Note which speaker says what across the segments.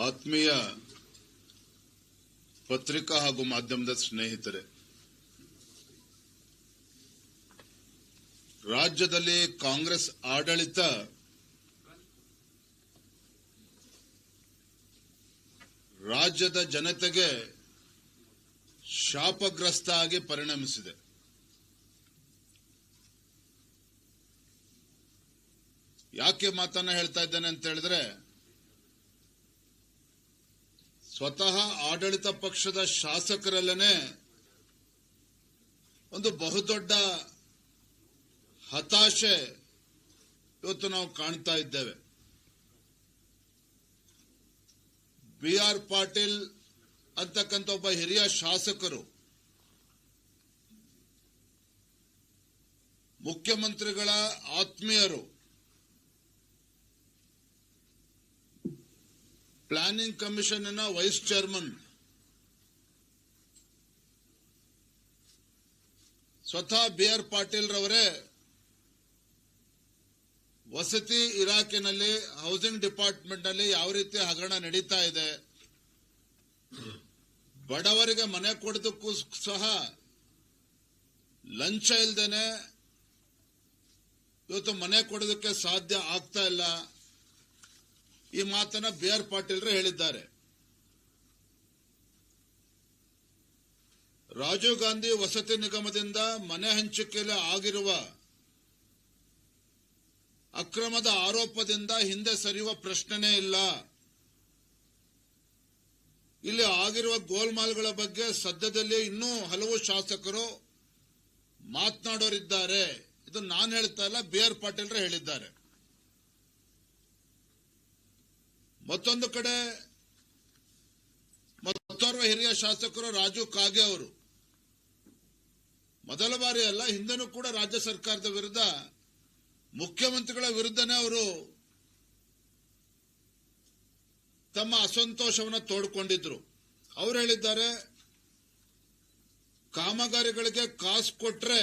Speaker 1: ಆತ್ಮೀಯ ಪತ್ರಿಕಾ ಹಾಗೂ ಮಾಧ್ಯಮದ ಸ್ನೇಹಿತರೆ, ರಾಜ್ಯದಲ್ಲಿ ಕಾಂಗ್ರೆಸ್ ಆಡಳಿತ ರಾಜ್ಯದ ಜನತೆಗೆ ಶಾಪಗ್ರಸ್ತ ಆಗಿ ಪರಿಣಮಿಸಿದೆ. ಯಾಕೆ ಮಾತನ್ನ ಹೇಳ್ತಾ ಇದ್ದೇನೆ ಅಂತ ಹೇಳಿದ್ರೆ ಸ್ವತಃ ಆಡಳಿತ ಪಕ್ಷದ ಶಾಸಕರಲ್ಲೇ ಒಂದು ಬಹುದೊಡ್ಡ ಹತಾಶೆ ಇವತ್ತು ನಾವು ಕಾಣ್ತಾ ಇದ್ದೇವೆ. ಬಿ ಆರ್ ಪಾಟೀಲ್ ಅಂತಕ್ಕಂಥ ಒಬ್ಬ ಹಿರಿಯ ಶಾಸಕರು, ಮುಖ್ಯಮಂತ್ರಿಗಳ ಆತ್ಮೀಯರು ಪ್ಲಾನಿಂಗ್ ಕಮಿಷನ್ನ ವೈಸ್ ಚೇರ್ಮನ್ ಸ್ವತಃ ಬಿ ಆರ್ ಪಾಟೀಲ್ ರವರೇ ವಸತಿ ಇಲಾಖೆನಲ್ಲಿ ಹೌಸಿಂಗ್ ಡಿಪಾರ್ಟ್ಮೆಂಟ್ನಲ್ಲಿ ಯಾವ ರೀತಿ ಹಗರಣ ನಡೀತಾ ಇದೆ ಬಡವರಿಗೆ ಮನೆ ಕೊಡೋದಕ್ಕೂ ಸಹ ಲಂಚ ಇಲ್ದೇನೆ ಇವತ್ತು ಮನೆ ಕೊಡೋದಕ್ಕೆ ಸಾಧ್ಯ ಆಗ್ತಾ ಇಲ್ಲ ಈ ಮಾತನ್ನ ಆರ್ ಪಾಟೀಲ್ರು ಹೇಳಿದ್ದಾರೆ. ರಾಜೀವ್ ಗಾಂಧಿ ವಸತಿ ನಿಗಮದಿಂದ ಮನೆ ಹಂಚಿಕೆಯಲ್ಲಿ ಆಗಿರುವ ಅಕ್ರಮದ ಆರೋಪದಿಂದ ಹಿಂದೆ ಸರಿಯುವ ಪ್ರಶ್ನೆನೇ ಇಲ್ಲ. ಇಲ್ಲಿ ಆಗಿರುವ ಗೋಲ್ಮಾಲ್ಗಳ ಬಗ್ಗೆ ಸದ್ಯದಲ್ಲಿ ಇನ್ನೂ ಹಲವು ಶಾಸಕರು ಮಾತನಾಡೋರಿದ್ದಾರೆ. ಇದು ನಾನು ಹೇಳ್ತಾ ಇಲ್ಲ, ಬಿ ಆರ್ ಪಾಟೀಲ್ರು ಹೇಳಿದ್ದಾರೆ. ಮತ್ತೊಂದು ಕಡೆ ಮತ್ತೋರ್ವ ಹಿರಿಯ ಶಾಸಕರು ರಾಜು ಕಾಗೆ ಅವರು. ಮೊದಲ ಬಾರಿ ಅಲ್ಲ, ಹಿಂದೆನೂ ಕೂಡ ರಾಜ್ಯ ಸರ್ಕಾರದ ವಿರುದ್ಧ, ಮುಖ್ಯಮಂತ್ರಿಗಳ ವಿರುದ್ಧನೇ ಅವರು ತಮ್ಮ ಅಸಂತೋಷವನ್ನು ತೋಡ್ಕೊಂಡಿದ್ರು. ಅವರು ಹೇಳಿದ್ದಾರೆ, ಕಾಮಗಾರಿಗಳಿಗೆ ಕಾಸು ಕೊಟ್ರೆ,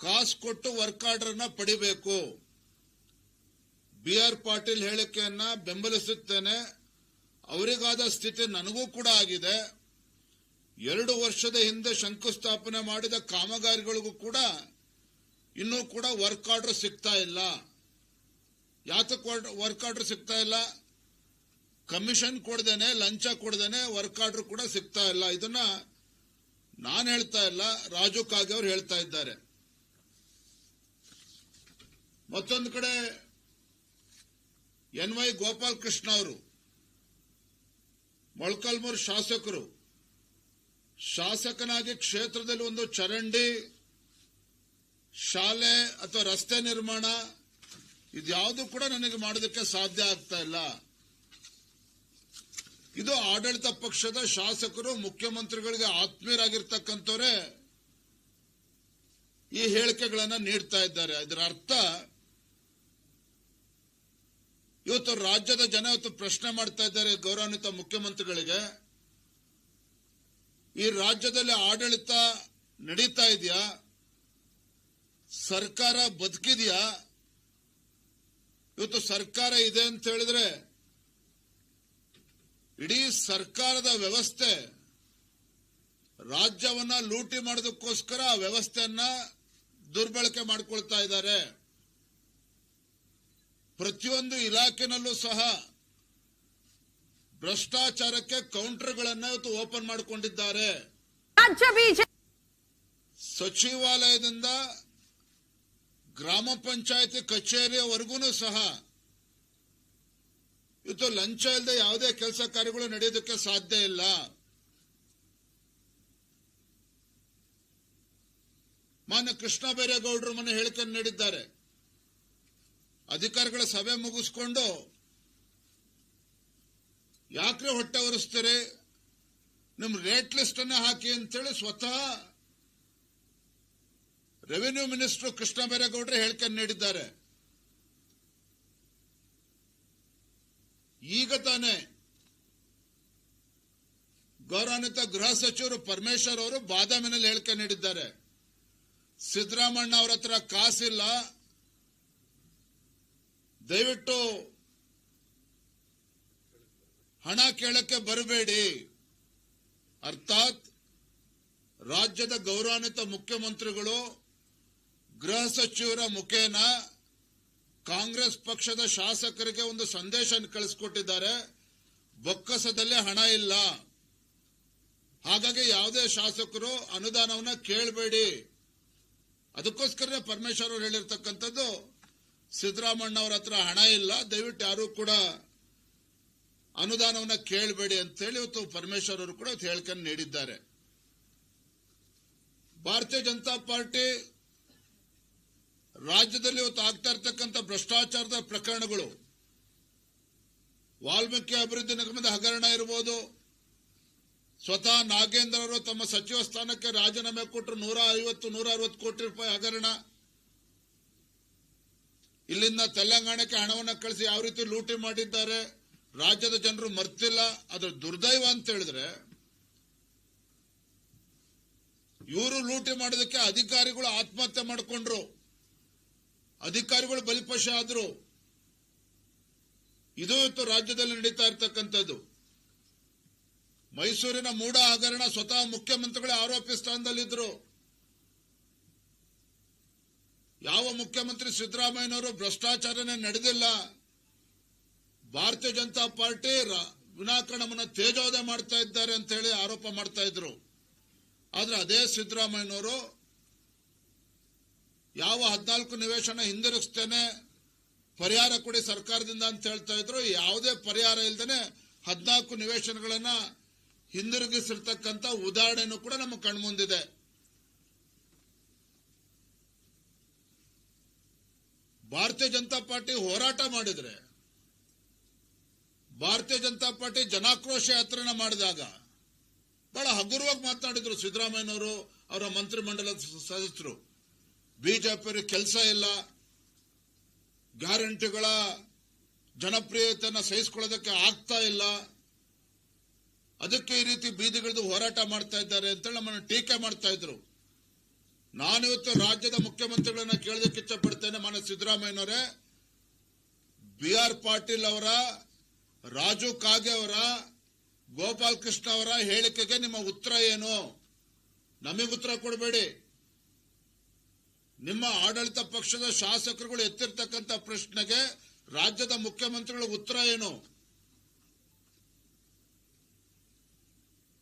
Speaker 1: ಕಾಸು ಕೊಟ್ಟು ವರ್ಕ್ ಆರ್ಡರ್ನ ಪಡಿಬೇಕು. ಬಿ ಆರ್ ಪಾಟೀಲ್ ಹೇಳಿಕೆಯನ್ನ ಬೆಂಬಲಿಸುತ್ತೇನೆ. ಅವರಿಗಾದ ಸ್ಥಿತಿ ನನಗೂ ಕೂಡ ಆಗಿದೆ. ಎರಡು ವರ್ಷದ ಹಿಂದೆ ಶಂಕುಸ್ಥಾಪನೆ ಮಾಡಿದ ಕಾಮಗಾರಿಗಳಿಗೂ ಕೂಡ ಇನ್ನೂ ಕೂಡ ವರ್ಕ್ ಆರ್ಡರ್ ಸಿಗ್ತಾ ಇಲ್ಲ. ಯಾತಕ್ಕೆ ವರ್ಕ್ ಆರ್ಡರ್ ಸಿಗ್ತಾ ಇಲ್ಲ? ಕಮಿಷನ್ ಕೊಡ್ದೇನೆ, ಲಂಚ ಕೊಡ್ದೇನೆ ವರ್ಕ್ ಆರ್ಡರ್ ಕೂಡ ಸಿಗ್ತಾ ಇಲ್ಲ. ಇದನ್ನ ನಾನು ಹೇಳ್ತಾ ಇಲ್ಲ, ರಾಜು ಕಾಗೆ ಅವರು ಹೇಳ್ತಾ ಇದ್ದಾರೆ. ಮತ್ತೊಂದು ಕಡೆ ಎನ್ ವೈ ಗೋಪಾಲ್ ಕೃಷ್ಣ ಅವರು, ಮೊಳಕಾಲ್ಮೂರು ಶಾಸಕರು, ಶಾಸಕನಾಗಿ ಕ್ಷೇತ್ರದಲ್ಲಿ ಒಂದು ಚರಂಡಿ, ಶಾಲೆ ಅಥವಾ ರಸ್ತೆ ನಿರ್ಮಾಣ, ಇದ್ಯಾವುದು ಕೂಡ ನನಗೆ ಮಾಡೋದಕ್ಕೆ ಸಾಧ್ಯ ಆಗ್ತಾ ಇಲ್ಲ. ಇದು ಆಡಳಿತ ಪಕ್ಷದ ಶಾಸಕರು, ಮುಖ್ಯಮಂತ್ರಿಗಳಿಗೆ ಆತ್ಮೀಯರಾಗಿರ್ತಕ್ಕಂಥವರೇ ಈ ಹೇಳಿಕೆಗಳನ್ನು ನೀಡ್ತಾ ಇದ್ದಾರೆ. ಇದರ ಅರ್ಥ ಇವತ್ತು ರಾಜ್ಯದ ಜನ ಇವತ್ತು ಪ್ರಶ್ನೆ ಮಾಡ್ತಾ ಇದ್ದಾರೆ ಗೌರವಾನ್ವಿತ ಮುಖ್ಯಮಂತ್ರಿಗಳಿಗೆ. ಈ ರಾಜ್ಯದಲ್ಲಿ ಆಡಳಿತ ನಡೀತಾ ಇದೆಯಾ? ಸರ್ಕಾರ ಬದುಕಿದೆಯಾ? ಇವತ್ತು ಸರ್ಕಾರ ಇದೆ ಅಂತ ಹೇಳಿದ್ರೆ ಇಡೀ ಸರ್ಕಾರದ ವ್ಯವಸ್ಥೆ, ರಾಜ್ಯವನ್ನ ಲೂಟಿ ಮಾಡೋದಕ್ಕೋಸ್ಕರ ವ್ಯವಸ್ಥೆಯನ್ನ ದುರ್ಬಳಕೆ ಮಾಡ್ಕೊಳ್ತಾ ಇದ್ದಾರೆ. ಪ್ರತಿಯೊಂದು ಇಲಾಖೆನಲ್ಲೂ ಸಹ ಭ್ರಷ್ಟಾಚಾರಕ್ಕೆ ಕೌಂಟರ್ಗಳನ್ನ ಇವತ್ತು ಓಪನ್ ಮಾಡಿಕೊಂಡಿದ್ದಾರೆ. ಸಚಿವಾಲಯದಿಂದ ಗ್ರಾಮ ಪಂಚಾಯತಿ ಕಚೇರಿಯವರೆಗೂ ಸಹ ಇವತ್ತು ಲಂಚ ಇಲ್ಲದೆ ಯಾವುದೇ ಕೆಲಸ ಕಾರ್ಯಗಳು ನಡೆಯೋದಕ್ಕೆ ಸಾಧ್ಯ ಇಲ್ಲ. ಮಾನ್ಯ ಕೃಷ್ಣ ಬೈರೇಗೌಡರು ಮನೆ ಹೇಳಿಕೆ ನೀಡಿದ್ದಾರೆ. ಅಧಿಕಾರಿಗಳ ಸಭೆ ಮುಗಿಸ್ಕೊಂಡು ಯಾಕ್ರೆ ಹೊಟ್ಟೆ ಒರೆಸ್ತೀರಿ ನಿಮ್ ರೇಟ್ ಲಿಸ್ಟ್ ಅನ್ನ ಹಾಕಿ ಅಂತೇಳಿ ಸ್ವತಃ ರೆವಿನ್ಯೂ ಮಿನಿಸ್ಟರ್ ಕೃಷ್ಣ ಬೈರೇಗೌಡರು ಹೇಳಿಕೆ ನೀಡಿದ್ದಾರೆ. ಈಗ ತಾನೇ ಗೌರವಾನ್ವಿತ ಗೃಹ ಸಚಿವರು ಪರಮೇಶ್ವರ್ ಅವರು ಬಾದಾಮಿನಲ್ಲಿ ಹೇಳಿಕೆ ನೀಡಿದ್ದಾರೆ. ಸಿದ್ದರಾಮಣ್ಣ ಅವರ ಹತ್ರ ಕಾಸಿಲ್ಲ. ದಯವಿಟ್ಟು ಹಣ ಕೇಳಕ್ಕೆ ಬರಬೇಡಿ. ಅರ್ಥಾತ್ ರಾಜ್ಯದ ಗೌರವಾನ್ವಿತ ಮುಖ್ಯಮಂತ್ರಿಗಳು, ಗೃಹ ಸಚಿವರ ಮುಖೇನ ಕಾಂಗ್ರೆಸ್ ಪಕ್ಷದ ಶಾಸಕರಿಗೆ ಒಂದು ಸಂದೇಶ ಕಳಿಸ್ಕೊಟ್ಟಿದ್ದಾರೆ. ಬೊಕ್ಕಸದಲ್ಲಿ ಹಣ ಇಲ್ಲ. ಹಾಗಾಗಿ ಯಾವುದೇ ಶಾಸಕರು ಅನುದಾನವನ್ನ ಕೇಳಬೇಡಿ. ಅದಕ್ಕೋಸ್ಕರ ಪರಮೇಶ್ವರ್ ಅವರು ಹೇಳಿರ್ತಕ್ಕಂಥದ್ದು ಸಿದ್ದರಾಮಣ್ಣ ಅವರ ಹತ್ರ ಹಣ ಇಲ್ಲ, ದಯವಿಟ್ಟು ಯಾರು ಕೂಡ ಅನುದಾನವನ್ನ ಕೇಳಬೇಡಿ ಅಂತ ಹೇಳಿ ಇವತ್ತು ಪರಮೇಶ್ವರ್ ಅವರು ಕೂಡ ಹೇಳಿಕೆಯನ್ನು ನೀಡಿದ್ದಾರೆ. ಭಾರತೀಯ ಜನತಾ ಪಾರ್ಟಿ ರಾಜ್ಯದಲ್ಲಿ ಇವತ್ತು ಆಗ್ತಾ ಇರ್ತಕ್ಕಂಥ ಭ್ರಷ್ಟಾಚಾರದ ಪ್ರಕರಣಗಳು, ವಾಲ್ಮೀಕಿ ಅಭಿವೃದ್ಧಿ ನಿಗಮದ ಹಗರಣ ಇರಬಹುದು ಸ್ವತಃ ನಾಗೇಂದ್ರ ಅವರು ತಮ್ಮ ಸಚಿವ ಸ್ಥಾನಕ್ಕೆ ರಾಜೀನಾಮೆ ಕೊಟ್ಟರು ನೂರ ಐವತ್ತು, ನೂರ ಅರವತ್ತು ಕೋಟಿ ರೂಪಾಯಿ ಹಗರಣ ಇಲ್ಲಿಂದ ತೆಲಂಗಾಣಕ್ಕೆ ಹಣವನ್ನು ಕಳಿಸಿ ಯಾವ ರೀತಿ ಲೂಟಿ ಮಾಡಿದ್ದಾರೆ, ರಾಜ್ಯದ ಜನರು ಮರ್ತಿಲ್ಲ ಅದ್ರ ದುರ್ದೈವ ಅಂತ ಹೇಳಿದ್ರೆ, ಇವರು ಲೂಟಿ ಮಾಡೋದಕ್ಕೆ ಅಧಿಕಾರಿಗಳು ಆತ್ಮಹತ್ಯೆ ಮಾಡಿಕೊಂಡ್ರು, ಅಧಿಕಾರಿಗಳು ಬಲಿಪಶ ಆದ್ರು. ಇದು ಇವತ್ತು ರಾಜ್ಯದಲ್ಲಿ ನಡೀತಾ ಇರ್ತಕ್ಕಂಥದ್ದು. ಮೈಸೂರಿನ ಮೂಡ ಹಗರಣ ಸ್ವತಃ ಮುಖ್ಯಮಂತ್ರಿಗಳೇ ಆರೋಪಿ ಸ್ಥಾನದಲ್ಲಿದ್ರು. ಯಾವ ಮುಖ್ಯಮಂತ್ರಿ ಸಿದ್ದರಾಮಯ್ಯನವರು ಭ್ರಷ್ಟಾಚಾರನೇ ನಡೆದಿಲ್ಲ? ಭಾರತೀಯ ಜನತಾ ಪಾರ್ಟಿ ವಿನಾಕರಣವನ್ನು ತೇಜೋದಯ ಮಾಡ್ತಾ ಇದ್ದಾರೆ ಅಂತ ಹೇಳಿ ಆರೋಪ ಮಾಡ್ತಾ ಇದ್ರು. ಆದ್ರೆ ಅದೇ ಸಿದ್ದರಾಮಯ್ಯನವರು ಯಾವ ಹದಿನಾಲ್ಕು ನಿವೇಶನ ಹಿಂದಿರುಗಿಸ್ತೇನೆ, ಪರಿಹಾರ ಕೊಡಿ ಸರ್ಕಾರದಿಂದ ಅಂತ ಹೇಳ್ತಾ ಇದ್ರು. ಯಾವುದೇ ಪರಿಹಾರ ಇಲ್ದೇನೆ ಹದಿನಾಲ್ಕು ನಿವೇಶನಗಳನ್ನ ಹಿಂದಿರುಗಿಸಿರ್ತಕ್ಕಂಥ ಉದಾಹರಣೆನೂ ಕೂಡ ನಮ್ಮ ಕಣ್ಮುಂದಿದೆ. ಭಾರತೀಯ ಜನತಾ ಪಾರ್ಟಿ ಹೋರಾಟ ಮಾಡಿದ್ರೆ, ಭಾರತೀಯ ಜನತಾ ಪಾರ್ಟಿ ಜನಾಕ್ರೋಶ ಯಾತ್ರೆನ ಮಾಡಿದಾಗ, ಬಹಳ ಹಗುರವಾಗಿ ಮಾತನಾಡಿದ್ರು ಸಿದ್ದರಾಮಯ್ಯನವರು, ಅವರ ಮಂತ್ರಿಮಂಡಲದ ಸದಸ್ಯರು. ಬಿಜೆಪಿಯವರಿಗೆ ಕೆಲಸ ಇಲ್ಲ. ಗ್ಯಾರಂಟಿಗಳ ಜನಪ್ರಿಯತೆಯನ್ನ ಸಹಿಸಿಕೊಳ್ಳೋದಕ್ಕೆ ಆಗ್ತಾ ಇಲ್ಲ. ಅದಕ್ಕೆ ಈ ರೀತಿ ಬೀದಿಗಿಳಿದು ಹೋರಾಟ ಮಾಡ್ತಾ ಇದ್ದಾರೆ ಅಂತೇಳಿ ನಮ್ಮನ್ನು ಟೀಕೆ ಮಾಡ್ತಾ ಇದ್ರು. ನಾನಿವತ್ತು ರಾಜ್ಯದ ಮುಖ್ಯಮಂತ್ರಿಗಳನ್ನ ಕೇಳೋದಕ್ಕೆ ಇಷ್ಟಪಡ್ತೇನೆ ಮಾನ್ಯ ಸಿದ್ದರಾಮಯ್ಯನವರೇ. ಬಿ ಆರ್ ಪಾಟೀಲ್ ಅವರ, ರಾಜು ಕಾಗೆ ಅವರ, ಗೋಪಾಲ್ ಕೃಷ್ಣ ಅವರ ಹೇಳಿಕೆಗೆ ನಿಮ್ಮ ಉತ್ತರ ಏನು? ನಮಗೆ ಉತ್ತರ ಕೊಡಬೇಡಿ. ನಿಮ್ಮ ಆಡಳಿತ ಪಕ್ಷದ ಶಾಸಕರುಗಳು ಎತ್ತಿರ್ತಕ್ಕಂಥ ಪ್ರಶ್ನೆಗೆ ರಾಜ್ಯದ ಮುಖ್ಯಮಂತ್ರಿಗಳ ಉತ್ತರ ಏನು?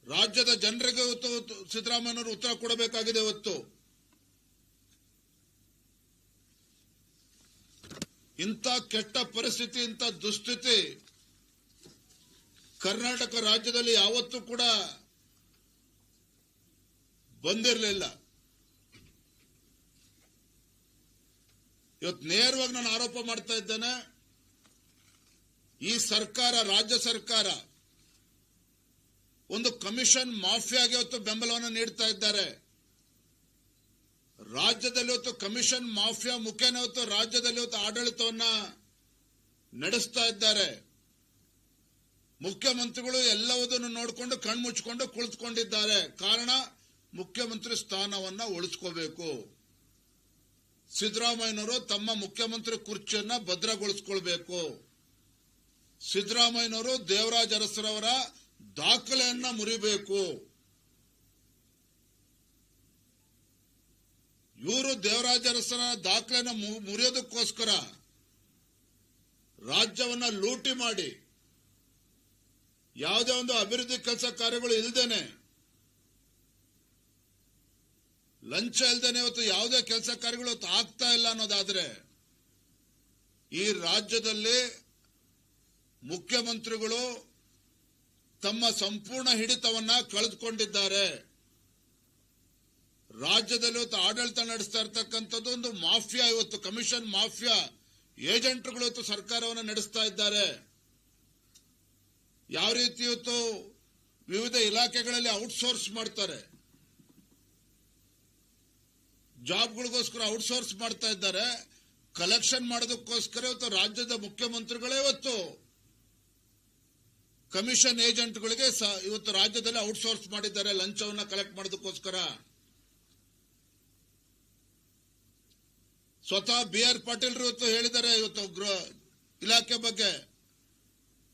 Speaker 1: ರಾಜ್ಯದ ಜನರಿಗೆ ಇವತ್ತು ಇವತ್ತು ಸಿದ್ದರಾಮಯ್ಯನವರು ಉತ್ತರ ಕೊಡಬೇಕಾಗಿದೆ ಇವತ್ತು ಇಂಥ ಕೆಟ್ಟ ಪರಿಸ್ಥಿತಿ, ಇಂಥ ದುಸ್ಥಿತಿ ಕರ್ನಾಟಕ ರಾಜ್ಯದಲ್ಲಿ ಯಾವತ್ತೂ ಕೂಡ ಬಂದಿರಲಿಲ್ಲ. ಇವತ್ತು ನೇರವಾಗಿ ನಾನು ಆರೋಪ ಮಾಡ್ತಾ ಇದ್ದೇನೆ, ಈ ಸರ್ಕಾರ, ರಾಜ್ಯ ಸರ್ಕಾರ ಒಂದು ಕಮಿಷನ್ ಮಾಫಿಯಾಗಿ ಇವತ್ತು ಬೆಂಬಲವನ್ನು ನೀಡ್ತಾ ಇದ್ದಾರೆ. ರಾಜ್ಯದಲ್ಲಿ ಇವತ್ತು ಕಮಿಷನ್ ಮಾಫಿಯಾ ಮುಖೇನ ಇವತ್ತು ರಾಜ್ಯದಲ್ಲಿ ಇವತ್ತು ಆಡಳಿತವನ್ನ ನಡೆಸ್ತಾ ಇದ್ದಾರೆ. ಮುಖ್ಯಮಂತ್ರಿಗಳು ಎಲ್ಲವುದನ್ನು ನೋಡಿಕೊಂಡು ಕಣ್ಮುಚ್ಕೊಂಡು ಕುಳಿತುಕೊಂಡಿದ್ದಾರೆ. ಕಾರಣ, ಮುಖ್ಯಮಂತ್ರಿ ಸ್ಥಾನವನ್ನ ಉಳಿಸ್ಕೋಬೇಕು. ಸಿದ್ದರಾಮಯ್ಯನವರು ತಮ್ಮ ಮುಖ್ಯಮಂತ್ರಿ ಕುರ್ಚಿಯನ್ನ ಭದ್ರಗೊಳಿಸ್ಕೊಳ್ಬೇಕು. ಸಿದ್ದರಾಮಯ್ಯನವರು ದೇವರಾಜ ಅರಸರವರ ದಾಖಲೆಯನ್ನ ಮುರಿಬೇಕು. ಇವರು ದೇವರಾಜ ಅರಸನ ದಾಖಲೆನ ಮು- ಮುರಿಯೋದಕ್ಕೋಸ್ಕರ ರಾಜ್ಯವನ್ನ ಲೂಟಿ ಮಾಡಿ ಯಾವುದೇ ಒಂದು ಅಭಿವೃದ್ಧಿ ಕೆಲಸ ಕಾರ್ಯಗಳು ಇಲ್ದೇನೆ, ಲಂಚ ಇಲ್ದೇನೆ ಇವತ್ತು ಯಾವುದೇ ಕೆಲಸ ಕಾರ್ಯಗಳು ಆಗ್ತಾ ಇಲ್ಲ ಅನ್ನೋದಾದ್ರೆ ಈ ರಾಜ್ಯದಲ್ಲಿ ಮುಖ್ಯಮಂತ್ರಿಗಳು ತಮ್ಮ ಸಂಪೂರ್ಣ ಹಿಡಿತವನ್ನ ಕಳೆದುಕೊಂಡಿದ್ದಾರೆ. ರಾಜ್ಯದಲ್ಲಿ ಇವತ್ತು ಆಡಳಿತ ನಡೆಸ್ತಾ ಇರ್ತಕ್ಕಂಥದ್ದು ಒಂದು ಮಾಫಿಯಾ ಇವತ್ತು, ಕಮಿಷನ್ ಮಾಫಿಯಾ. ಏಜೆಂಟ್ಗಳು ಇವತ್ತು ಸರ್ಕಾರವನ್ನು ನಡೆಸ್ತಾ ಇದ್ದಾರೆ. ಯಾವ ರೀತಿ ಇವತ್ತು ವಿವಿಧ ಇಲಾಖೆಗಳಲ್ಲಿ ಔಟ್ಸೋರ್ಸ್ ಮಾಡ್ತಾರೆ. ಜಾಬ್ಗಳಿಗೋಸ್ಕರ ಔಟ್ಸೋರ್ಸ್ ಮಾಡ್ತಾ ಇದ್ದಾರೆ. ಕಲೆಕ್ಷನ್ ಮಾಡೋದಕ್ಕೋಸ್ಕರ ಇವತ್ತು ರಾಜ್ಯದ ಮುಖ್ಯಮಂತ್ರಿಗಳೇ ಇವತ್ತು ಕಮಿಷನ್ ಏಜೆಂಟ್ಗಳಿಗೆ ಇವತ್ತು ರಾಜ್ಯದಲ್ಲಿ ಔಟ್ಸೋರ್ಸ್ ಮಾಡಿದ್ದಾರೆ, ಲಂಚವನ್ನು ಕಲೆಕ್ಟ್ ಮಾಡೋದಕ್ಕೋಸ್ಕರ. ಸ್ವತಃ ಬಿ ಆರ್ ಪಾಟೀಲ್ರು ಇವತ್ತು ಹೇಳಿದ್ದಾರೆ ಇವತ್ತು ಗೃಹ ಇಲಾಖೆ ಬಗ್ಗೆ.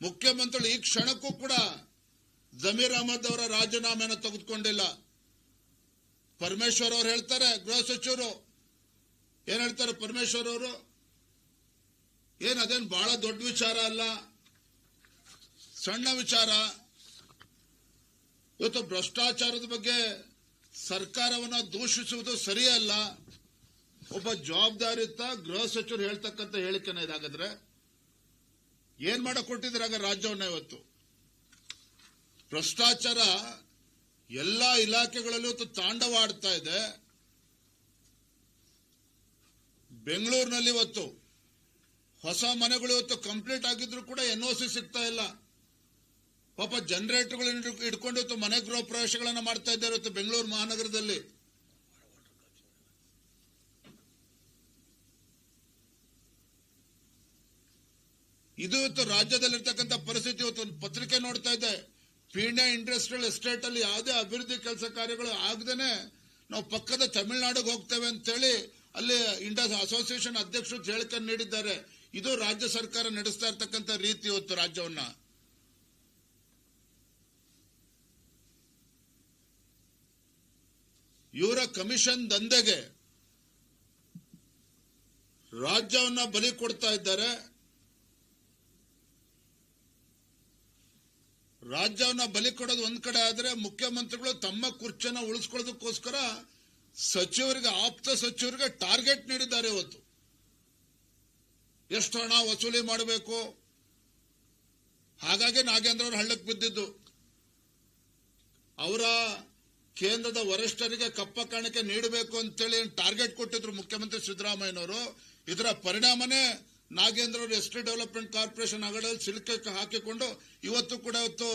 Speaker 1: ಮುಖ್ಯಮಂತ್ರಿಗಳು ಈ ಕ್ಷಣಕ್ಕೂ ಕೂಡ ಜಮೀರ್ ಅಹಮದ್ ಅವರ ರಾಜೀನಾಮೆಯನ್ನು ತೆಗೆದುಕೊಂಡಿಲ್ಲ. ಪರಮೇಶ್ವರ್ ಅವರು ಹೇಳ್ತಾರೆ, ಗೃಹ ಸಚಿವರು. ಏನ್ ಹೇಳ್ತಾರೆ ಪರಮೇಶ್ವರ್ ಅವರು? ಏನ್, ಅದೇನು ಬಹಳ ದೊಡ್ಡ ವಿಚಾರ ಅಲ್ಲ? ಸಣ್ಣ ವಿಚಾರ. ಇವತ್ತು ಭ್ರಷ್ಟಾಚಾರದ ಬಗ್ಗೆ ಸರ್ಕಾರವನ್ನ ದೂಷಿಸುವುದು ಸರಿಯಲ್ಲ. ಒಬ್ಬ ಜವಾಬ್ದಾರಿಯುತ ಗೃಹ ಸಚಿವರು ಹೇಳ್ತಕ್ಕಂತ ಹೇಳಿಕೆನ ಇದಾಗಿದ್ರೆ ಏನ್ ಮಾಡಕ್ ಆಗ ರಾಜ್ಯವನ್ನ ಇವತ್ತು? ಭ್ರಷ್ಟಾಚಾರ ಎಲ್ಲಾ ಇಲಾಖೆಗಳಲ್ಲೂ ತಾಂಡವ ಆಡ್ತಾ ಇದೆ. ಬೆಂಗಳೂರಿನಲ್ಲಿ ಇವತ್ತು ಹೊಸ ಮನೆಗಳು ಇವತ್ತು ಕಂಪ್ಲೀಟ್ ಆಗಿದ್ರು ಕೂಡ ಎನ್ ಸಿ ಸಿಗ್ತಾ ಇಲ್ಲ. ಪಾಪ ಜನರೇಟರ್ ಇಟ್ಕೊಂಡು ಇವತ್ತು ಮನೆ ಗೃಹ ಪ್ರವೇಶಗಳನ್ನ ಮಾಡ್ತಾ ಇದ್ದಾರೆ ಇವತ್ತು ಬೆಂಗಳೂರು ಮಹಾನಗರದಲ್ಲಿ. ಇದು ಇವತ್ತು ರಾಜ್ಯದಲ್ಲಿರ್ತಕ್ಕಂಥ ಪರಿಸ್ಥಿತಿ ಇವತ್ತು ಒಂದು ಪತ್ರಿಕೆ ನೋಡ್ತಾ ಇದೆ. ಪೀಣ್ಯ ಇಂಡಸ್ಟ್ರಿಯಲ್ ಎಸ್ಟೇಟ್ ಅಲ್ಲಿ ಯಾವುದೇ ಅಭಿವೃದ್ಧಿ ಕೆಲಸ ಕಾರ್ಯಗಳು ಆಗದೇನೆ ನಾವು ಪಕ್ಕದ ತಮಿಳುನಾಡಿಗೆ ಹೋಗ್ತೇವೆ ಅಂತೇಳಿ ಅಲ್ಲಿ ಇಂಡಸ್ ಅಸೋಸಿಯೇಷನ್ ಅಧ್ಯಕ್ಷರು ಹೇಳಿಕೆ ನೀಡಿದ್ದಾರೆ. ಇದು ರಾಜ್ಯ ಸರ್ಕಾರ ನಡೆಸ್ತಾ ಇರ್ತಕ್ಕಂಥ ರೀತಿ ಇವತ್ತು ರಾಜ್ಯವನ್ನ. ಇವರ ಕಮಿಷನ್ ದಂಧೆಗೆ ರಾಜ್ಯವನ್ನ ಬಲಿ ಕೊಡ್ತಾ ಇದ್ದಾರೆ. ರಾಜ್ಯವನ್ನ ಬಲಿ ಕೊಡೋದು ಒಂದ್ ಕಡೆ ಆದ್ರೆ ಮುಖ್ಯಮಂತ್ರಿಗಳು ತಮ್ಮ ಕುರ್ಚನ್ನ ಉಳಿಸ್ಕೊಳ್ಳೋದಕ್ಕೋಸ್ಕರ ಸಚಿವರಿಗೆ, ಆಪ್ತ ಸಚಿವರಿಗೆ ಟಾರ್ಗೆಟ್ ನೀಡಿದ್ದಾರೆ ಇವತ್ತು. ಎಷ್ಟು ಹಣ ವಸೂಲಿ ಮಾಡಬೇಕು? ಹಾಗಾಗಿ ನಾಗೇಂದ್ರ ಅವರು ಹಳ್ಳಕ್ಕೆ ಬಿದ್ದಿದ್ದು. ಅವರ ಕೇಂದ್ರದ ವರಿಷ್ಠರಿಗೆ ಕಪ್ಪ ಕಾಣಿಕೆ ನೀಡಬೇಕು ಅಂತೇಳಿ ಟಾರ್ಗೆಟ್ ಕೊಟ್ಟಿದ್ರು ಮುಖ್ಯಮಂತ್ರಿ ಸಿದ್ದರಾಮಯ್ಯನವರು. ಇದರ ಪರಿಣಾಮನೇ ನಾಗೇಂದ್ರ ಅವರು ಎಸ್ಟೇಟ್ ಡೆವಲಪ್ಮೆಂಟ್ ಕಾರ್ಪೊರೇಷನ್ ಅಗಡಲ್ಲಿ ಸಿಲುಕಕ್ಕೆ ಹಾಕಿಕೊಂಡು ಇವತ್ತು ಕೂಡ ಇವತ್ತು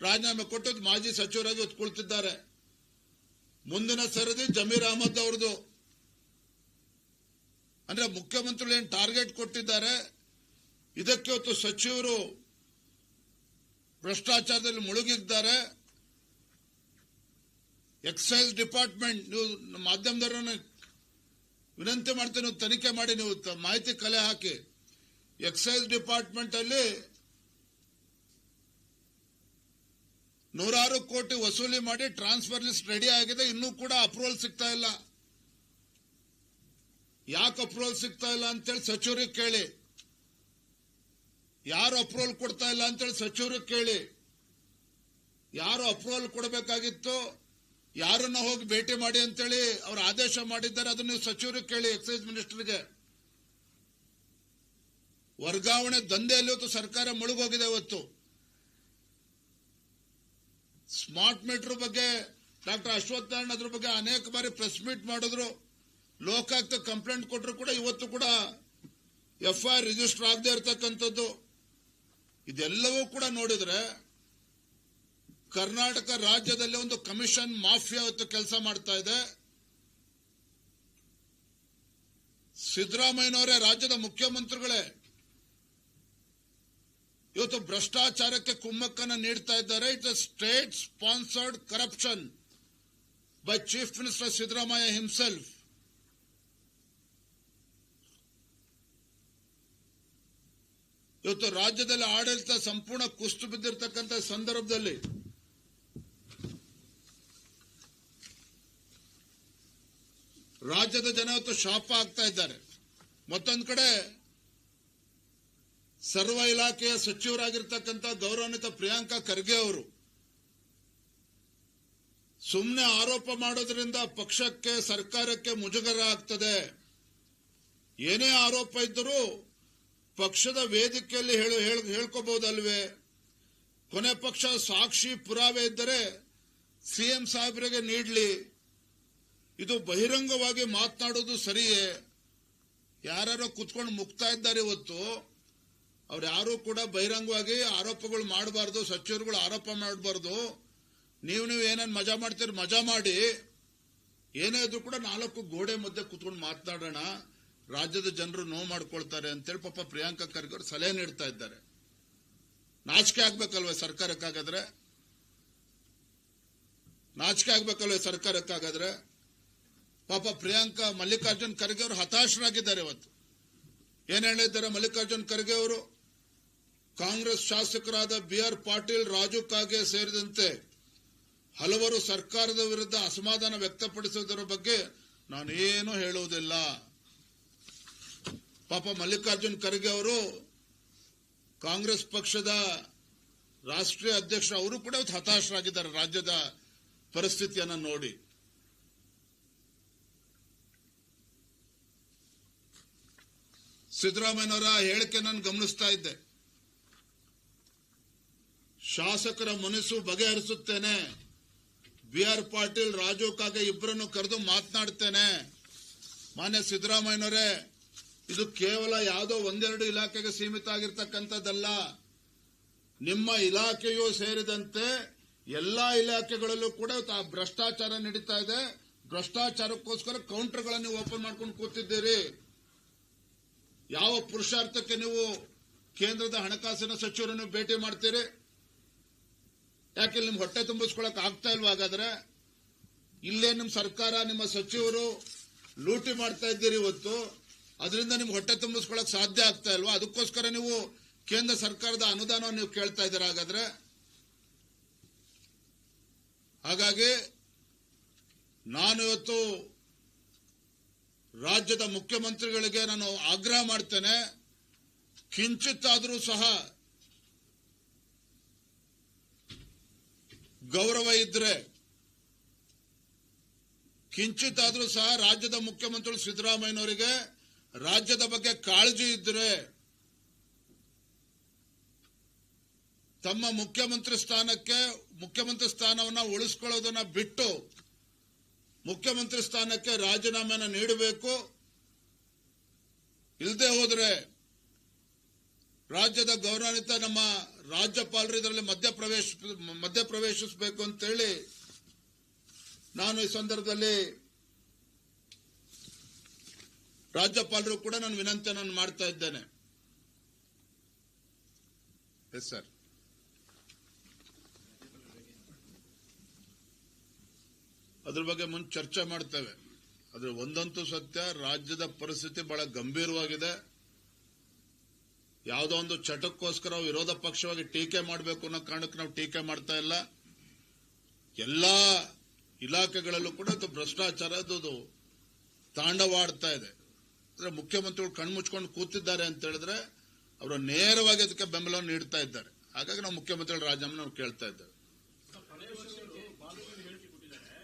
Speaker 1: ರಾಜೀನಾಮೆ ಕೊಟ್ಟು ಮಾಜಿ ಸಚಿವರಾಗಿ ಇವತ್ತು ಕುಳಿತಿದ್ದಾರೆ ಮುಂದಿನ ಸರದಿ ಜಮೀರ್ ಅಹಮದ್ ಅವ್ರದ್ದು. ಅಂದ್ರೆ ಮುಖ್ಯಮಂತ್ರಿಗಳು ಏನು ಟಾರ್ಗೆಟ್ ಕೊಟ್ಟಿದ್ದಾರೆ? ಇದಕ್ಕೆ ಇವತ್ತು ಸಚಿವರು ಭ್ರಷ್ಟಾಚಾರದಲ್ಲಿ ಮುಳುಗಿದ್ದಾರೆ. ಎಕ್ಸೈಸ್ ಡಿಪಾರ್ಟ್ಮೆಂಟ್, ನೀವು ಮಾಧ್ಯಮದವರನ್ನ ವಿನಂತಿ ಮಾಡ್ತೇನೆ, ನೀವು ತನಿಖೆ ಮಾಡಿ, ನೀವು ಮಾಹಿತಿ ಕಲೆ ಹಾಕಿ. ಎಕ್ಸೈಸ್ ಡಿಪಾರ್ಟ್ಮೆಂಟ್ ಅಲ್ಲಿ ನೂರಾರು ಕೋಟಿ ವಸೂಲಿ ಮಾಡಿ ಟ್ರಾನ್ಸ್ಫರ್ ಲಿಸ್ಟ್ ರೆಡಿ ಆಗಿದೆ, ಇನ್ನೂ ಕೂಡ ಅಪ್ರೂವಲ್ ಸಿಗ್ತಾ ಇಲ್ಲ. ಯಾಕೆ ಅಪ್ರೂವಲ್ ಸಿಗ್ತಾ ಇಲ್ಲ ಅಂತೇಳಿ ಸಚಿವರಿಗೆ ಕೇಳಿ. ಯಾರು ಅಪ್ರೂವಲ್ ಕೊಡ್ತಾ ಇಲ್ಲ ಅಂತೇಳಿ ಸಚಿವರಿಗೆ ಕೇಳಿ. ಯಾರು ಅಪ್ರೂವಲ್ ಕೊಡಬೇಕಾಗಿತ್ತು? ಯಾರನ್ನ ಹೋಗಿ ಭೇಟಿ ಮಾಡಿ ಅಂತೇಳಿ ಅವರು ಆದೇಶ ಮಾಡಿದ್ದಾರೆ, ಅದನ್ನ ನೀವು ಸಚಿವರು ಕೇಳಿ, ಎಕ್ಸೈಸ್ ಮಿನಿಸ್ಟರ್ಗೆ. ವರ್ಗಾವಣೆ ದಂಧೆಯಲ್ಲಿ ಇವತ್ತು ಸರ್ಕಾರ ಮುಳುಗೋಗಿದೆ ಇವತ್ತು. ಸ್ಮಾರ್ಟ್ ಮೀಟರ್ ಬಗ್ಗೆ, ಡಾಕ್ಟರ್ ಅಶ್ವಥ್ ನಾರಾಯಣ್ ಅದ್ರ ಬಗ್ಗೆ ಅನೇಕ ಬಾರಿ ಪ್ರೆಸ್ ಮೀಟ್ ಮಾಡಿದ್ರು. ಲೋಕಾಯುಕ್ತ ಕಂಪ್ಲೇಂಟ್ ಕೊಟ್ಟರು ಕೂಡ ಇವತ್ತು ಕೂಡ ಎಫ್ಐಆರ್ ರಿಜಿಸ್ಟರ್ ಆಗದೆ ಇರತಕ್ಕಂಥದ್ದು. ಇದೆಲ್ಲವೂ ಕೂಡ ನೋಡಿದ್ರೆ ಕರ್ನಾಟಕ ರಾಜ್ಯದಲ್ಲಿ ಒಂದು ಕಮಿಷನ್ ಮಾಫಿಯಾ ಇವತ್ತು ಕೆಲಸ ಮಾಡ್ತಾ ಇದೆ. ಸಿದ್ದರಾಮಯ್ಯನವರೇ ರಾಜ್ಯದ ಮುಖ್ಯಮಂತ್ರಿಗಳೇ, ಇವತ್ತು ಭ್ರಷ್ಟಾಚಾರಕ್ಕೆ ಕುಮ್ಮಕ್ಕನ್ನು ನೀಡ್ತಾ ಇದ್ದಾರೆ. It state sponsored corruption by chief minister Siddaramaiah himself ಇವತ್ತು ರಾಜ್ಯದಲ್ಲಿ ಆಡಳಿತ ಸಂಪೂರ್ಣ ಕುಸ್ತು ಬಿದ್ದಿರ್ತಕ್ಕಂಥ ಸಂದರ್ಭದಲ್ಲಿ ರಾಜ್ಯದ ಜನ ಇವತ್ತು ಶಾಪ ಆಗ್ತಾ ಇದ್ದಾರೆ. ಮತ್ತೊಂದು ಕಡೆ ಸರ್ವ ಇಲಾಖೆಯ ಸಚಿವರಾಗಿರ್ತಕ್ಕಂಥ ಗೌರವಾನ್ವಿತ ಪ್ರಿಯಾಂಕಾ ಖರ್ಗೆ ಅವರು ಸುಮ್ಮನೆ ಆರೋಪ ಮಾಡೋದ್ರಿಂದ ಪಕ್ಷಕ್ಕೆ, ಸರ್ಕಾರಕ್ಕೆ ಮುಜುಗರ ಆಗ್ತದೆ. ಏನೇ ಆರೋಪ ಇದ್ದರೂ ಪಕ್ಷದ ವೇದಿಕೆಯಲ್ಲಿ ಹೇಳು, ಹೇಳ್- ಹೇಳ್ಕೋಬಹುದಲ್ವೇ? ಕೊನೆ ಪಕ್ಷ ಸಾಕ್ಷಿ ಪುರಾವೆ ಇದ್ದರೆ ಸಿಎಂ ಸಾಹೇಬರಿಗೆ ನೀಡಲಿ. ಇದು ಬಹಿರಂಗವಾಗಿ ಮಾತನಾಡೋದು ಸರಿಯೇ? ಯಾರು ಕುತ್ಕೊಂಡು ಮುಕ್ತಾ ಇದ್ದಾರೆ ಇವತ್ತು. ಅವ್ರು ಯಾರು ಕೂಡ ಬಹಿರಂಗವಾಗಿ ಆರೋಪಗಳು ಮಾಡಬಾರ್ದು, ಸಚಿವರುಗಳು ಆರೋಪ ಮಾಡಬಾರ್ದು. ನೀವು ನೀವು ಏನೇನು ಮಜಾ ಮಾಡ್ತೀರಿ ಮಜಾ ಮಾಡಿ. ಏನೇ ಇದ್ರು ಕೂಡ ನಾಲ್ಕು ಗೋಡೆ ಮಧ್ಯೆ ಕುತ್ಕೊಂಡು ಮಾತನಾಡೋಣ. ರಾಜ್ಯದ ಜನರು ನೋವು ಮಾಡ್ಕೊಳ್ತಾರೆ ಅಂತೇಳಿ ಪಾಪ ಪ್ರಿಯಾಂಕಾ ಖರ್ಗೆ ಅವರು ಸಲಹೆ ನೀಡ್ತಾ ಇದ್ದಾರೆ. ನಾಚಿಕೆ ಆಗ್ಬೇಕಲ್ವೇ ಸರ್ಕಾರಕ್ಕಾಗಾದ್ರೆ? ನಾಚಿಕೆ ಆಗ್ಬೇಕಲ್ವೇ ಸರ್ಕಾರಕ್ಕಾಗಾದ್ರೆ? ಪಾಪ ಪ್ರಿಯಾಂಕಾ ಮಲ್ಲಿಕಾರ್ಜುನ್ ಖರ್ಗೆ ಅವರು ಹತಾಶರಾಗಿದ್ದಾರೆ ಇವತ್ತು. ಏನ್ ಹೇಳಿದ್ದಾರೆ ಮಲ್ಲಿಕಾರ್ಜುನ್ ಖರ್ಗೆ ಅವರು? ಕಾಂಗ್ರೆಸ್ ಶಾಸಕರಾದ ಬಿ ಆರ್ ಪಾಟೀಲ್, ರಾಜು ಕಾಗೆ ಸೇರಿದಂತೆ ಹಲವರು ಸರ್ಕಾರದ ವಿರುದ್ಧ ಅಸಮಾಧಾನ ವ್ಯಕ್ತಪಡಿಸುವುದರ ಬಗ್ಗೆ ನಾನೇನು ಹೇಳುವುದಿಲ್ಲ. ಪಾಪ ಮಲ್ಲಿಕಾರ್ಜುನ್ ಖರ್ಗೆ ಅವರು ಕಾಂಗ್ರೆಸ್ ಪಕ್ಷದ ರಾಷ್ಟ್ರೀಯ ಅಧ್ಯಕ್ಷ ಅವರು ಕೂಡ ಹತಾಶರಾಗಿದ್ದಾರೆ ರಾಜ್ಯದ ಪರಿಸ್ಥಿತಿಯನ್ನು ನೋಡಿ. ಸಿದ್ದರಾಮಯ್ಯನವರ ಹೇಳಿಕೆ ನಾನು ಗಮನಿಸ್ತಾ ಇದ್ದೆ. ಶಾಸಕರ ಮನಸ್ಸು ಬಗೆಹರಿಸುತ್ತೇನೆ. ಬಿ ಆರ್ ಪಾಟೀಲ್, ರಾಜು ಕಾಗೆ ಇಬ್ಬರನ್ನು ಕರೆದು ಮಾತನಾಡ್ತೇನೆ. ಮಾನ್ಯ ಸಿದ್ದರಾಮಯ್ಯನವರೇ, ಇದು ಕೇವಲ ಯಾವುದೋ ಒಂದೆರಡು ಇಲಾಖೆಗೆ ಸೀಮಿತ ಆಗಿರ್ತಕ್ಕಂಥದ್ದಲ್ಲ. ನಿಮ್ಮ ಇಲಾಖೆಯೂ ಸೇರಿದಂತೆ ಎಲ್ಲಾ ಇಲಾಖೆಗಳಲ್ಲೂ ಕೂಡ ಭ್ರಷ್ಟಾಚಾರ ನಡೀತಾ ಇದೆ. ಭ್ರಷ್ಟಾಚಾರಕ್ಕೋಸ್ಕರ ಕೌಂಟರ್ಗಳನ್ನು ಓಪನ್ ಮಾಡ್ಕೊಂಡು ಕೂತಿದ್ದೀರಿ. ಯಾವ ಪುರುಷಾರ್ಥಕ್ಕೆ ನೀವು ಕೇಂದ್ರದ ಹಣಕಾಸಿನ ಸಚಿವರನ್ನು ಭೇಟಿ ಮಾಡ್ತೀರಿ? ಯಾಕೆ ನಿಮ್ ಹೊಟ್ಟೆ ತುಂಬಿಸ್ಕೊಳಕ್ ಆಗ್ತಾ ಇಲ್ವಾ? ಹಾಗಾದ್ರೆ ಇಲ್ಲೇ ನಿಮ್ ಸರ್ಕಾರ, ನಿಮ್ಮ ಸಚಿವರು ಲೂಟಿ ಮಾಡ್ತಾ ಇದ್ದೀರಿ ಇವತ್ತು. ಅದರಿಂದ ನಿಮ್ಗೆ ಹೊಟ್ಟೆ ತುಂಬಿಸ್ಕೊಳಕ್ ಸಾಧ್ಯ ಆಗ್ತಾ ಇಲ್ವಾ? ಅದಕ್ಕೋಸ್ಕರ ನೀವು ಕೇಂದ್ರ ಸರ್ಕಾರದ ಅನುದಾನವನ್ನು ನೀವು ಕೇಳ್ತಾ ಇದ್ದೀರಾ? ಹಾಗಾದ್ರೆ ಹಾಗಾಗಿ ನಾನು ಇವತ್ತು ರಾಜ್ಯದ ಮುಖ್ಯಮಂತ್ರಿಗಳಿಗೆ ನಾನು ಆಗ್ರಹ ಮಾಡ್ತೇನೆ. ಕಿಂಚಿತ್ತಾದರೂ ಸಹ ಗೌರವ ಇದ್ರೆ, ಕಿಂಚಿತ್ತಾದರೂ ಸಹ ರಾಜ್ಯದ ಮುಖ್ಯಮಂತ್ರಿ ಸಿದ್ದರಾಮಯ್ಯನವರಿಗೆ ರಾಜ್ಯದ ಬಗ್ಗೆ ಕಾಳಜಿ ಇದ್ರೆ ತಮ್ಮ ಮುಖ್ಯಮಂತ್ರಿ ಸ್ಥಾನಕ್ಕೆ ಮುಖ್ಯಮಂತ್ರಿ ಸ್ಥಾನವನ್ನ ಉಳಿಸ್ಕೊಳ್ಳೋದನ್ನ ಬಿಟ್ಟು ಮುಖ್ಯಮಂತ್ರಿ ಸ್ಥಾನಕ್ಕೆ ರಾಜೀನಾಮೆನ ನೀಡಬೇಕು. ಇಲ್ಲದೆ ಹೋದರೆ ರಾಜ್ಯದ ಗೌರವಾನ್ವಿತ ನಮ್ಮ ರಾಜ್ಯಪಾಲರು ಇದರಲ್ಲಿ ಮಧ್ಯಪ್ರವೇಶ ಮಧ್ಯಪ್ರವೇಶಿಸಬೇಕು ಅಂತೇಳಿ ನಾನು ಈ ಸಂದರ್ಭದಲ್ಲಿ ರಾಜ್ಯಪಾಲರು ಕೂಡ ನಾನು ವಿನಂತಿಯನ್ನು ಮಾಡ್ತಾ ಇದ್ದೇನೆ. ಎಸ್ ಸರ್ ಅದ್ರ ಬಗ್ಗೆ ಮುಂದೆ ಚರ್ಚೆ ಮಾಡ್ತೇವೆ. ಆದ್ರೆ ಒಂದಂತೂ ಸತ್ಯ, ರಾಜ್ಯದ ಪರಿಸ್ಥಿತಿ ಬಹಳ ಗಂಭೀರವಾಗಿದೆ. ಯಾವುದೋ ಒಂದು ಚಟಕ್ಕೋಸ್ಕರ ವಿರೋಧ ಪಕ್ಷವಾಗಿ ಟೀಕೆ ಮಾಡಬೇಕು ಅನ್ನೋ ಕಾರಣಕ್ಕೆ ನಾವು ಟೀಕೆ ಮಾಡ್ತಾ ಇಲ್ಲ. ಎಲ್ಲಾ ಇಲಾಖೆಗಳಲ್ಲೂ ಕೂಡ ಅದು ಭ್ರಷ್ಟಾಚಾರ, ಅದು ತಾಂಡವಾಡ್ತಾ ಇದೆ. ಅಂದ್ರೆ ಮುಖ್ಯಮಂತ್ರಿಗಳು ಕಣ್ಮುಚ್ಕೊಂಡು ಕೂತಿದ್ದಾರೆ ಅಂತ ಹೇಳಿದ್ರೆ, ಅವರು ನೇರವಾಗಿ ಅದಕ್ಕೆ ಬೆಂಬಲವನ್ನು ನೀಡ್ತಾ ಇದ್ದಾರೆ. ಹಾಗಾಗಿ ನಾವು ಮುಖ್ಯಮಂತ್ರಿಗಳ ರಾಜೀನಾಮೆ ನಾವು ಕೇಳ್ತಾ ಇದ್ದೇವೆ
Speaker 2: ಬಾಲಕರು ಹೇಳಿಕೆ ಕೊಟ್ಟಿದ್ದಾರೆ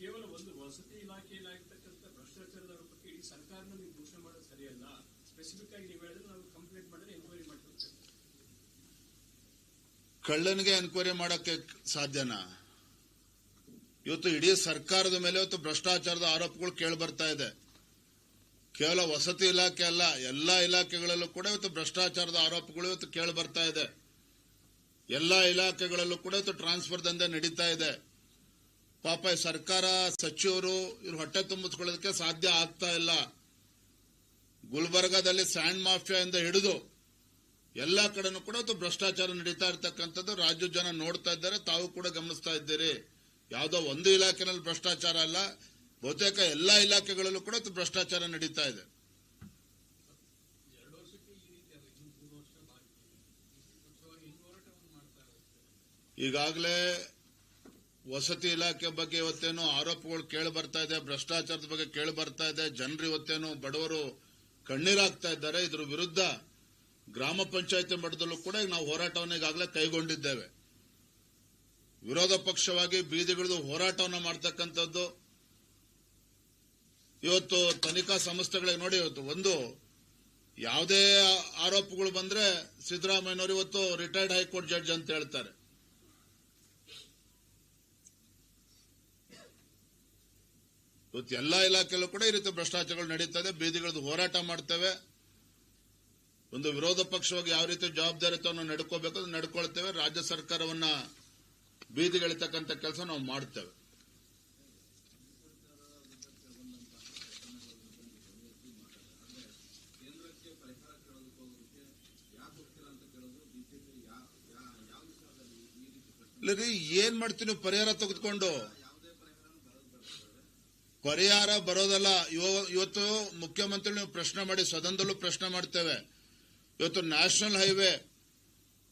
Speaker 2: ಕೇವಲ ಒಂದು ವಸತಿ ಇಲಾಖೆಯಲ್ಲಾಗಿರ್ತಕ್ಕಂಥ ಭ್ರಷ್ಟಾಚಾರದ ಆರೋಪಕ್ಕೆ ಇಡೀ ಸರ್ಕಾರನ ನೀವು ಘೋಷಣೆ ಮಾಡೋದು ಸರಿಯಲ್ಲ ಸ್ಪೆಸಿಫಿಕ್ ಆಗಿ ನೀವು ಹೇಳಿದ್ರೆ ನಾವು ಕಂಪ್ಲೇಂಟ್ ಮಾಡಿದ್ರೆ ಎನ್ಕ್ವೈರಿ ಮಾಡ್ಕೊಳ್ತೇವೆ
Speaker 1: ಕಳ್ಳನಿಗೆ ಎನ್ಕ್ವೈರಿ ಮಾಡಕ್ಕೆ ಸಾಧ್ಯನಾ? ಇವತ್ತು ಇಡೀ ಸರ್ಕಾರದ ಮೇಲೆ ಇವತ್ತು ಭ್ರಷ್ಟಾಚಾರದ ಆರೋಪಗಳು ಕೇಳಿ ಬರ್ತಾ ಇದೆ. ಕೇವಲ ವಸತಿ ಇಲಾಖೆ ಅಲ್ಲ, ಎಲ್ಲಾ ಇಲಾಖೆಗಳಲ್ಲೂ ಕೂಡ ಇವತ್ತು ಭ್ರಷ್ಟಾಚಾರದ ಆರೋಪಗಳು ಇವತ್ತು ಕೇಳಿ ಬರ್ತಾ ಇದೆ. ಎಲ್ಲಾ ಇಲಾಖೆಗಳಲ್ಲೂ ಕೂಡ ಇವತ್ತು ಟ್ರಾನ್ಸ್ಫರ್ ದಂಧೆ ನಡೀತಾ ಇದೆ. ಪಾಪ ಸರ್ಕಾರ ಸಚಿವರು ಇವ್ರು ಹೊಟ್ಟೆ ತುಂಬಿಸ್ಕೊಳ್ಳೋದಕ್ಕೆ ಸಾಧ್ಯ ಆಗ್ತಾ ಇಲ್ಲ. ಗುಲ್ಬರ್ಗಾದಲ್ಲಿ ಸ್ಯಾಂಡ್ ಇಂದ ಹಿಡಿದು ಎಲ್ಲಾ ಕಡೆನೂ ಕೂಡ ಅದು ಭ್ರಷ್ಟಾಚಾರ ನಡೀತಾ ಇರ್ತಕ್ಕಂಥದ್ದು. ರಾಜ್ಯ ಜನ ನೋಡ್ತಾ ಇದ್ದಾರೆ, ತಾವು ಕೂಡ ಗಮನಿಸ್ತಾ ಇದ್ದೀರಿ. ಯಾವುದೋ ಒಂದು ಇಲಾಖೆನಲ್ಲಿ ಭ್ರಷ್ಟಾಚಾರ ಅಲ್ಲ, ಬಹುತೇಕ ಎಲ್ಲಾ ಇಲಾಖೆಗಳಲ್ಲೂ ಕೂಡ ಭ್ರಷ್ಟಾಚಾರ ನಡೀತಾ ಇದೆ. ಈಗಾಗಲೇ ವಸತಿ ಇಲಾಖೆ ಬಗ್ಗೆ ಇವತ್ತೇನು ಆರೋಪಗಳು ಕೇಳಿ ಬರ್ತಾ ಇದೆ, ಭ್ರಷ್ಟಾಚಾರದ ಬಗ್ಗೆ ಕೇಳಿ ಬರ್ತಾ ಇದೆ. ಜನರು ಇವತ್ತೇನು ಬಡವರು ಕಣ್ಣೀರಾಗ್ತಾ ಇದ್ದಾರೆ. ಇದ್ರ ವಿರುದ್ಧ ಗ್ರಾಮ ಪಂಚಾಯತಿ ಮಟ್ಟದಲ್ಲೂ ಕೂಡ ನಾವು ಹೋರಾಟವನ್ನು ಈಗಾಗಲೇ ಕೈಗೊಂಡಿದ್ದೇವೆ. ವಿರೋಧ ಪಕ್ಷವಾಗಿ ಬೀದಿಗಳದು ಹೋರಾಟವನ್ನು ಮಾಡ್ತಕ್ಕಂಥದ್ದು ಇವತ್ತು ತನಿಖಾ ಸಂಸ್ಥೆಗಳಿಗೆ ನೋಡಿ ಇವತ್ತು ಒಂದು ಯಾವುದೇ ಆರೋಪಗಳು ಬಂದ್ರೆ ಸಿದ್ದರಾಮಯ್ಯನವರು ಇವತ್ತು ರಿಟೈರ್ಡ್ ಹೈಕೋರ್ಟ್ ಜಡ್ಜ್ ಅಂತ ಹೇಳ್ತಾರೆ. ಇವತ್ತು ಎಲ್ಲಾ ಇಲಾಖೆಯಲ್ಲೂ ಕೂಡ ಈ ರೀತಿ ಭ್ರಷ್ಟಾಚಾರಗಳು ನಡೀತದೆ ಬೀದಿಗಳದ್ದು ಹೋರಾಟ ಮಾಡ್ತೇವೆ. ಒಂದು ವಿರೋಧ ಪಕ್ಷವಾಗಿ ಯಾವ ರೀತಿ ಜವಾಬ್ದಾರಿತವನ್ನು ನಡ್ಕೋಬೇಕು ನಡ್ಕೊಳ್ತೇವೆ. ರಾಜ್ಯ ಸರ್ಕಾರವನ್ನ ಬೀದಿಗಳಿತಕ್ಕಂಥ ಕೆಲಸ ನಾವು ಮಾಡ್ತೇವೆ. ಏನ್ ಮಾಡ್ತೀನಿ ಪರಿಹಾರ ತೆಗೆದುಕೊಂಡು? ಪರಿಹಾರ ಬರೋದಲ್ಲ. ಇವ- ಇವತ್ತು ಮುಖ್ಯಮಂತ್ರಿ ನೀವು ಪ್ರಶ್ನೆ ಮಾಡಿ, ಸದನದಲ್ಲೂ ಪ್ರಶ್ನೆ ಮಾಡ್ತೇವೆ. ಇವತ್ತು ನ್ಯಾಷನಲ್ ಹೈವೇ,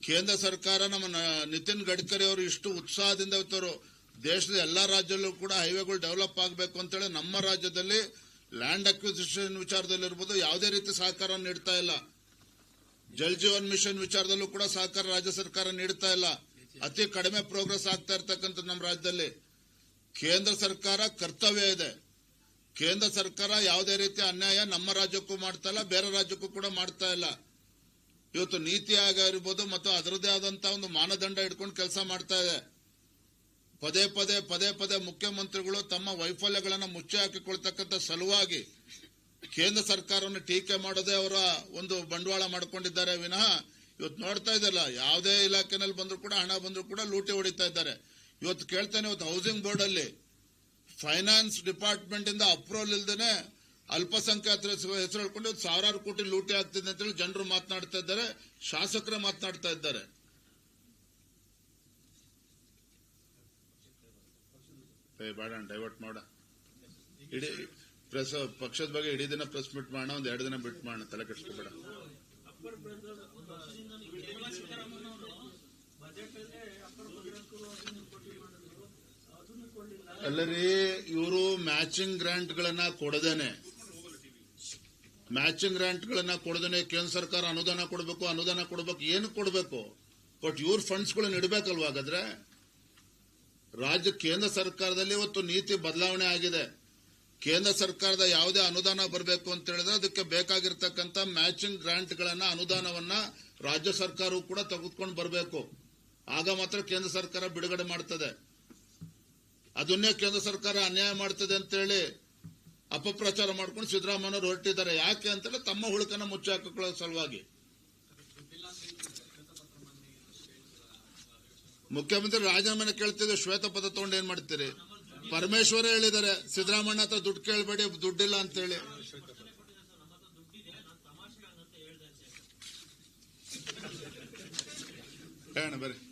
Speaker 1: ಕೇಂದ್ರ ಸರ್ಕಾರ ನಮ್ಮ ನಿತಿನ್ ಗಡ್ಕರಿ ಅವರು ಇಷ್ಟು ಉತ್ಸಾಹದಿಂದ ಇವತ್ತವರು ದೇಶದ ಎಲ್ಲಾ ರಾಜ್ಯಲ್ಲೂ ಕೂಡ ಹೈವೇಗಳು ಡೆವಲಪ್ ಆಗಬೇಕು ಅಂತೇಳಿ ನಮ್ಮ ರಾಜ್ಯದಲ್ಲಿ ಲ್ಯಾಂಡ್ ಅಕ್ವಿಸಿಷನ್ ವಿಚಾರದಲ್ಲಿರ್ಬೋದು ಯಾವುದೇ ರೀತಿ ಸಹಕಾರ ನೀಡ್ತಾ ಇಲ್ಲ. ಜಲ್ ಜೀವನ್ ಮಿಷನ್ ವಿಚಾರದಲ್ಲೂ ಕೂಡ ಸಹಕಾರ ರಾಜ್ಯ ಸರ್ಕಾರ ನೀಡ್ತಾ ಇಲ್ಲ. ಅತಿ ಕಡಿಮೆ ಪ್ರೋಗ್ರೆಸ್ ಆಗ್ತಾ ಇರ್ತಕ್ಕಂಥ ನಮ್ಮ ರಾಜ್ಯದಲ್ಲಿ. ಕೇಂದ್ರ ಸರ್ಕಾರ ಕರ್ತವ್ಯ ಇದೆ. ಕೇಂದ್ರ ಸರ್ಕಾರ ಯಾವುದೇ ರೀತಿ ಅನ್ಯಾಯ ನಮ್ಮ ರಾಜ್ಯಕ್ಕೂ ಮಾಡ್ತಾ ಇಲ್ಲ, ಬೇರೆ ರಾಜ್ಯಕ್ಕೂ ಕೂಡ ಮಾಡ್ತಾ ಇಲ್ಲ. ಇವತ್ತು ನೀತಿ ಆಗ ಇರ್ಬೋದು ಮತ್ತು ಅದರದೇ ಆದಂತಹ ಒಂದು ಮಾನದಂಡ ಇಟ್ಕೊಂಡು ಕೆಲಸ ಮಾಡ್ತಾ ಇದೆ. ಪದೇ ಪದೇ ಪದೇ ಪದೇ ಮುಖ್ಯಮಂತ್ರಿಗಳು ತಮ್ಮ ವೈಫಲ್ಯಗಳನ್ನು ಮುಚ್ಚಿ ಹಾಕಿಕೊಳ್ತಕ್ಕಂಥ ಸಲುವಾಗಿ ಕೇಂದ್ರ ಸರ್ಕಾರವನ್ನು ಟೀಕೆ ಮಾಡೋದೇ ಅವರ ಒಂದು ಬಂಡವಾಳ ಮಾಡಿಕೊಂಡಿದ್ದಾರೆ. ವಿನಃ ಇವತ್ತು ನೋಡ್ತಾ ಇದ್ದಲ್ಲ ಯಾವುದೇ ಇಲಾಖೆನಲ್ಲಿ ಬಂದರೂ ಕೂಡ, ಹಣ ಬಂದರೂ ಕೂಡ ಲೂಟಿ ಹೊಡಿತಾ ಇದ್ದಾರೆ. ಇವತ್ತು ಕೇಳ್ತಾನೆ, ಇವತ್ತು ಹೌಸಿಂಗ್ ಬೋರ್ಡ್ ಅಲ್ಲಿ ಫೈನಾನ್ಸ್ ಡಿಪಾರ್ಟ್ಮೆಂಟ್ ಇಂದ ಅಪ್ರೂವಲ್ ಇಲ್ದೇನೆ ಅಲ್ಪಸಂಖ್ಯಾತರ ಹೆಸರು ಹೇಳ್ಕೊಂಡು ಸಾವಿರಾರು ಕೋಟಿ ಲೂಟಿ ಆಗ್ತಿದೆ ಅಂತೇಳಿ ಜನರು ಮಾತನಾಡ್ತಾ ಇದ್ದಾರೆ, ಶಾಸಕರ ಮಾತನಾಡ್ತಾ ಇದ್ದಾರೆ. ಬೇಡ ಡೈವರ್ಟ್ ಮಾಡ. ಇಡೀ ಪ್ರೆಸ್ ಪಕ್ಷದ ಬಗ್ಗೆ ಇಡೀ ದಿನ ಪ್ರೆಸ್ ಮೀಟ್ ಮಾಡೋಣ, ಒಂದ್ ಎರಡು ದಿನ ಬಿಟ್ ಮಾಡೋಣ, ತಲೆ ಕೆಡಿಸ್ಕೋಬೇಡ. ಅಲ್ಲರಿ ಇವರು ಮ್ಯಾಚಿಂಗ್ ಗ್ರಾಂಟ್ ಗಳನ್ನ ಕೊಡದೇನೆ. ಮ್ಯಾಚಿಂಗ್ ಗಳನ್ನ ಕೊಡದೇ ಕೇಂದ್ರ ಸರ್ಕಾರ ಅನುದಾನ ಕೊಡಬೇಕು ಅನುದಾನ ಕೊಡಬೇಕು, ಏನು ಕೊಡಬೇಕು? ಬಟ್ ಇವ್ರ ಫಂಡ್ಸ್ ಗಳನ್ನ ಇಡಬೇಕಲ್ವಾ ಹಾಗಾದ್ರೆ? ರಾಜ್ಯ, ಕೇಂದ್ರ ಸರ್ಕಾರದಲ್ಲಿ ಇವತ್ತು ನೀತಿ ಬದಲಾವಣೆ ಆಗಿದೆ. ಕೇಂದ್ರ ಸರ್ಕಾರದ ಯಾವುದೇ ಅನುದಾನ ಬರಬೇಕು ಅಂತ ಹೇಳಿದ್ರೆ ಅದಕ್ಕೆ ಬೇಕಾಗಿರ್ತಕ್ಕಂಥ ಮ್ಯಾಚಿಂಗ್ ಗ್ರಾಂಟ್ ಗಳನ್ನ ಅನುದಾನವನ್ನ ರಾಜ್ಯ ಸರ್ಕಾರವು ಕೂಡ ತೆಗೆದುಕೊಂಡು ಬರಬೇಕು. ಆಗ ಮಾತ್ರ ಕೇಂದ್ರ ಸರ್ಕಾರ ಬಿಡುಗಡೆ ಮಾಡ್ತದೆ. ಅದನ್ನೇ ಕೇಂದ್ರ ಸರ್ಕಾರ ಅನ್ಯಾಯ ಮಾಡ್ತದೆ ಅಂತೇಳಿ ಅಪಪ್ರಚಾರ ಮಾಡ್ಕೊಂಡು ಸಿದ್ದರಾಮಯ್ಯ ಹೊರಟಿದ್ದಾರೆ. ಯಾಕೆ ಅಂತಂದ್ರೆ ತಮ್ಮ ಹುಳುಕನ್ನ ಮುಚ್ಚಾಕೊಳ್ಳೋ ಸಲುವಾಗಿ. ಮುಖ್ಯಮಂತ್ರಿ ರಾಜೀನಾಮೆನ ಶ್ವೇತ ಪದ ತಗೊಂಡು ಏನ್ ಮಾಡ್ತೀರಿ? ಪರಮೇಶ್ವರ ಹೇಳಿದ್ದಾರೆ ಸಿದ್ದರಾಮಯ್ಯ ಹತ್ರ ದುಡ್ಡು ಕೇಳಬೇಡಿ, ದುಡ್ಡಿಲ್ಲ ಅಂತೇಳಿ. ಹೇಳೋಣ ಬರ್ರಿ.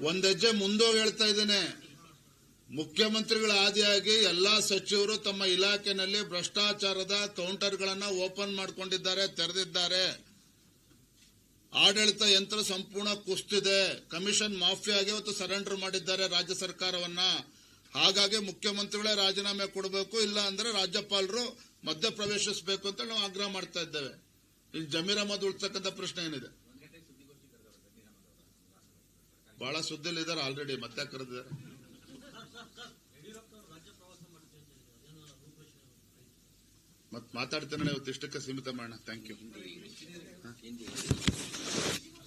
Speaker 1: ಒಂದ್ ಹೆಜ್ಜೆ ಮುಂದೋಗಿ ಹೇಳ್ತಾ ಇದ್ದೇನೆ. ಮುಖ್ಯಮಂತ್ರಿಗಳ ಆದಿಯಾಗಿ ಎಲ್ಲಾ ಸಚಿವರು ತಮ್ಮ ಇಲಾಖೆನಲ್ಲಿ ಭ್ರಷ್ಟಾಚಾರದ ಕೌಂಟರ್ಗಳನ್ನ ಓಪನ್ ಮಾಡಿಕೊಂಡಿದ್ದಾರೆ, ತೆರೆದಿದ್ದಾರೆ. ಆಡಳಿತ ಯಂತ್ರ ಸಂಪೂರ್ಣ ಕುಸ್ತಿದೆ. ಕಮಿಷನ್ ಮಾಫಿಯಾಗೆ ಇವತ್ತು ಸರೆಂಡರ್ ಮಾಡಿದ್ದಾರೆ ರಾಜ್ಯ ಸರ್ಕಾರವನ್ನ. ಹಾಗಾಗಿ ಮುಖ್ಯಮಂತ್ರಿಗಳೇ ರಾಜೀನಾಮೆ ಕೊಡಬೇಕು, ಇಲ್ಲ ಅಂದ್ರೆ ರಾಜ್ಯಪಾಲರು ಮಧ್ಯಪ್ರವೇಶಿಸಬೇಕು ಅಂತ ನಾವು ಆಗ್ರಹ ಮಾಡ್ತಾ ಇದ್ದೇವೆ. ಇಲ್ಲಿ ಜಮೀರ್ ಅಹಮದ್ ಉಳ್ತಕ್ಕಂಥ ಪ್ರಶ್ನೆ ಏನಿದೆ? ಬಹಳ ಸುದ್ದಿಲಿದ್ದಾರೆ ಆಲ್ರೆಡಿ ಮತ್ತೆ ಕರೆದಿದ್ದಾರೆ. ಮತ್ತೆ ಮಾತಾಡ್ತೇನೆ ಇವತ್ತು ಇಷ್ಟಕ್ಕೆ ಸೀಮಿತ ಮಾಡೋಣ. Thank you